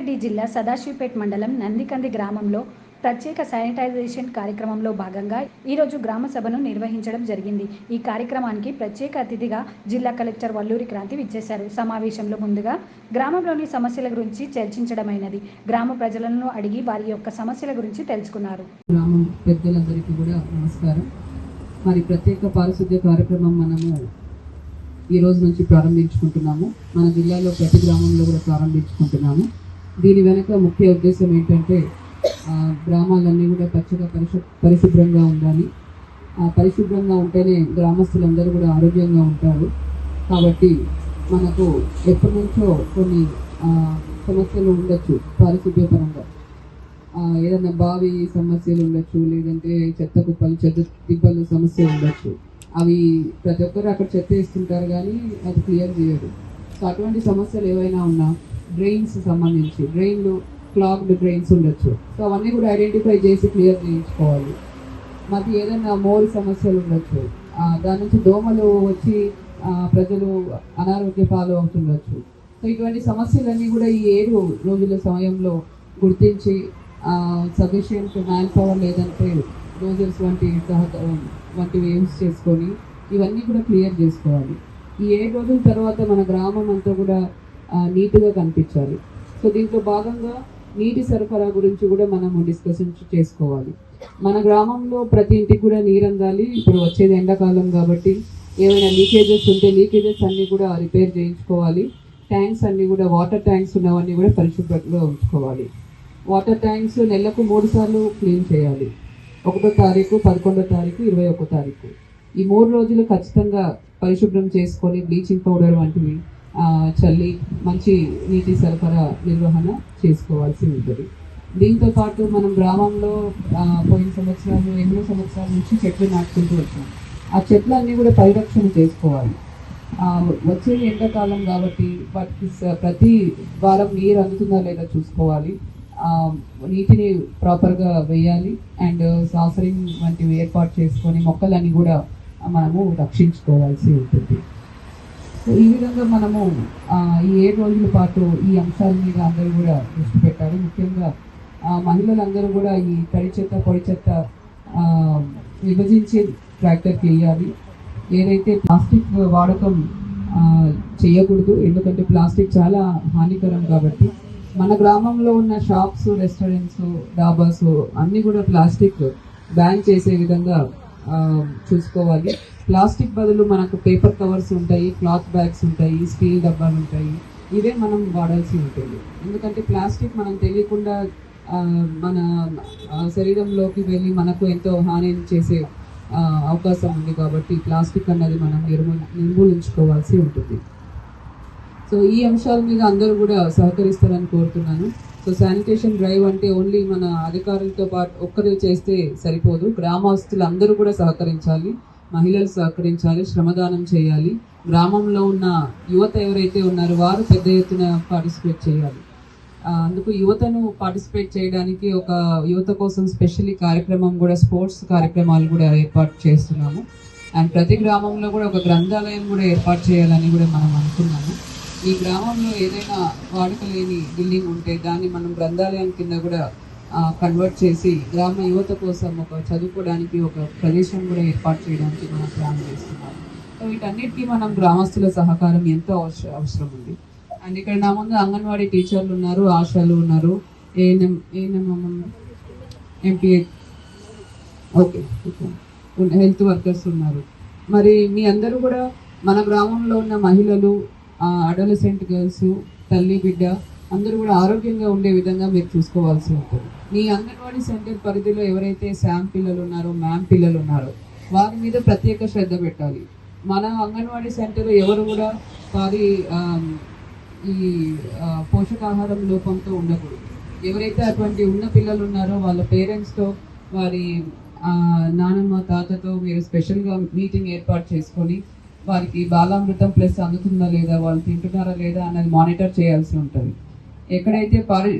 రంగారెడ్డి జిల్లా సదాశివపేట్ మండలం నందికంది గ్రామంలో ప్రత్యేక శానిటైజేషన్ కార్యక్రమంలో భాగంగా ఈరోజు గ్రామ సభను నిర్వహించడం జరిగింది. ఈ కార్యక్రమానికి ప్రత్యేక అతిథిగా జిల్లా కలెక్టర్ వల్లూరి క్రాంతి విచ్చేశారు. సమావేశంలో ముందుగా గ్రామంలోని సమస్యల గురించి చర్చించడమైనది. గ్రామ ప్రజలను అడిగి వారి యొక్క సమస్యల గురించి తెలుసుకున్నారు. గ్రామం పెద్దలందరికీ కూడా నమస్కారం. మరి ప్రత్యేక పారిశుద్ధ్య కార్యక్రమం మనము ఈ రోజు నుంచి ప్రారంభించుకుంటున్నాము. మన జిల్లాలో ప్రతి గ్రామంలో కూడా ప్రారంభించుకుంటున్నాము. దీని వెనుక ముఖ్య ఉద్దేశం ఏంటంటే గ్రామాలన్నీ కూడా పచ్చగా పరిశు పరిశుభ్రంగా ఉండాలి. ఆ పరిశుభ్రంగా ఉంటేనే గ్రామస్తులందరూ కూడా ఆరోగ్యంగా ఉంటారు. కాబట్టి మనకు ఎప్పటి నుంచో కొన్ని సమస్యలు ఉండొచ్చు పారిశుద్ధ్య పరంగా ఏదైనా బావి సమస్యలు ఉండొచ్చు లేదంటే చెత్త కుప్పలు చెత్త తిప్పలు సమస్య ఉండొచ్చు. అవి ప్రతి ఒక్కరు అక్కడ చెత్త వేస్తుంటారు కానీ అది క్లియర్ చేయరు. సో అటువంటి సమస్యలు ఏవైనా ఉన్నా డ్రెయిన్స్ సంబంధించి డ్రెయిన్లు క్లాక్డ్ డ్రెయిన్స్ ఉండొచ్చు. సో అవన్నీ కూడా ఐడెంటిఫై చేసి క్లియర్ చేయించుకోవాలి. మాకు ఏదైనా మోరి సమస్యలు ఉండొచ్చు. దాని నుంచి దోమలు వచ్చి ప్రజలు అనారోగ్య పాలు అవుతుండొచ్చు. సో ఇటువంటి సమస్యలన్నీ కూడా ఈ ఏడు రోజుల సమయంలో గుర్తించి సఫిషియంట్ మ్యాన్ పవర్ లేదంటే డోజర్స్ వంటి వంటివి యూస్ చేసుకొని ఇవన్నీ కూడా క్లియర్ చేసుకోవాలి. ఈ ఏడు రోజుల తర్వాత మన గ్రామం అంతా కూడా నీట్గా కనిపించాలి. సో దీంట్లో భాగంగా నీటి సరఫరా గురించి కూడా మనము డిస్కషన్ చేసుకోవాలి. మన గ్రామంలో ప్రతి ఇంటికి కూడా నీరు అందాలి. ఇప్పుడు వచ్చేది ఎండాకాలం కాబట్టి ఏమైనా లీకేజెస్ ఉంటే లీకేజెస్ అన్నీ కూడా రిపేర్ చేయించుకోవాలి. ట్యాంక్స్ అన్నీ కూడా వాటర్ ట్యాంక్స్ ఉన్నవన్నీ కూడా పరిశుభ్రంగా ఉంచుకోవాలి. వాటర్ ట్యాంక్స్ నెలకు మూడు సార్లు క్లీన్ చేయాలి. ఒకటో తారీఖు పదకొండో తారీఖు ఇరవై ఒకటో తారీఖు. ఈ మూడు రోజులు ఖచ్చితంగా పరిశుభ్రం చేసుకొని బ్లీచింగ్ పౌడర్ వంటివి చల్లి మంచి నీటి సరఫరా నిర్వహణ చేసుకోవాల్సి ఉంటుంది. దీంతో పాటు మనం గ్రామంలో పోయిన సంవత్సరాలు ఎన్నో సంవత్సరాల నుంచి చెట్లు నాటుకుంటూ వచ్చాం. ఆ చెట్లన్నీ కూడా పరిరక్షణ చేసుకోవాలి. వచ్చే ఎండాకాలం కాబట్టి వాటికి స- ప్రతి వారం నీరు అందుతుందా లేదా చూసుకోవాలి. నీటిని ప్రాపర్గా వేయాలి. అండ్ సాసరింగ్ వంటివి ఏర్పాటు చేసుకొని మొక్కలన్నీ కూడా మనము రక్షించుకోవాల్సి ఉంటుంది. సో ఈ విధంగా మనము ఈ ఏడు రోజుల పాటు ఈ అంశాల మీద అందరూ కూడా దృష్టి పెట్టాలి. ముఖ్యంగా మహిళలందరూ కూడా ఈ తడి చెత్త పొడి చెత్త విభజించే విభజించి ట్రాక్టర్కి వేయాలి ఏదైతే ప్లాస్టిక్ వాడకం చేయకూడదు ఎందుకంటే ప్లాస్టిక్ చాలా హానికరం కాబట్టి. మన గ్రామంలో ఉన్న షాప్స్ రెస్టారెంట్స్ డాబాస్ అన్నీ కూడా ప్లాస్టిక్ బ్యాన్ చేసే విధంగా చూసుకోవాలి. ప్లాస్టిక్ బదులు మనకు పేపర్ కవర్స్ ఉంటాయి క్లాత్ బ్యాగ్స్ ఉంటాయి స్టీల్ డబ్బాలు ఉంటాయి. ఇవే మనం వాడాల్సి ఉంటుంది. ఎందుకంటే ప్లాస్టిక్ మనం తెలియకుండా మన శరీరంలోకి వెళ్ళి మనకు ఎంతో హాని చేసే అవకాశం ఉంది కాబట్టి ప్లాస్టిక్ అన్నది మనం నిర్మూ నిర్మూలించుకోవాల్సి ఉంటుంది. సో ఈ అంశాల మీద అందరూ కూడా సహకరిస్తారని కోరుతున్నాను. సో శానిటేషన్ డ్రైవ్ అంటే ఓన్లీ మన అధికారులతో పాటు ఒక్కరు చేస్తే సరిపోదు. గ్రామస్తులు అందరూ కూడా సహకరించాలి. మహిళలు సహకరించాలి శ్రమదానం చేయాలి. గ్రామంలో ఉన్న యువత ఎవరైతే ఉన్నారో వారు పెద్ద ఎత్తున పార్టిసిపేట్ చేయాలి. అందుకు యువతను పార్టిసిపేట్ చేయడానికి ఒక యువత కోసం స్పెషల్లీ కార్యక్రమం కూడా స్పోర్ట్స్ కార్యక్రమాలు కూడా ఏర్పాటు చేస్తున్నాము. అండ్ ప్రతి గ్రామంలో కూడా ఒక గ్రంథాలయం కూడా ఏర్పాటు చేయాలని కూడా మనం అనుకున్నాము. ఈ గ్రామంలో ఏదైనా వాడుక లేని బిల్డింగ్ ఉంటే దాన్ని మనం గ్రంథాలయం కింద కూడా కన్వర్ట్ చేసి గ్రామ యువత కోసం ఒక చదువుకోవడానికి ఒక ప్రదేశం కూడా ఏర్పాటు చేయడానికి మనం ప్లాన్ చేస్తున్నాం. సో వీటన్నిటికీ మనం గ్రామస్తుల సహకారం ఎంతో అవసరం అవసరం ఉంది. అండ్ ఇక్కడ నా ముందు అంగన్వాడీ టీచర్లు ఉన్నారు ఆశాలు ఉన్నారు. ANM ANM MPA okay health workers ఉన్నారు. మరి మీ అందరూ కూడా మన గ్రామంలో ఉన్న మహిళలు అడలసెంట్ గర్ల్స్ తల్లి బిడ్డ అందరూ కూడా ఆరోగ్యంగా ఉండే విధంగా మీరు చూసుకోవాల్సి ఉంటుంది. మీ అంగన్వాడీ సెంటర్ పరిధిలో ఎవరైతే శామ్ పిల్లలు ఉన్నారో మ్యామ్ పిల్లలు ఉన్నారో వారి మీద ప్రత్యేక శ్రద్ధ పెట్టాలి. మన అంగన్వాడీ సెంటర్ ఎవరు కూడా వారి ఈ పోషకాహారం లోపంతో ఉండకూడదు. ఎవరైతే అటువంటి ఉన్న పిల్లలు ఉన్నారో వాళ్ళ పేరెంట్స్తో వారి నానమ్మ తాతతో మీరు స్పెషల్గా మీటింగ్ ఏర్పాటు చేసుకొని వారికి బాలామృతం ప్లస్ అందుతుందా లేదా వాళ్ళు తింటున్నారా లేదా అన్నది మానిటర్ చేయాల్సి ఉంటుంది. ఎక్కడైతే పారి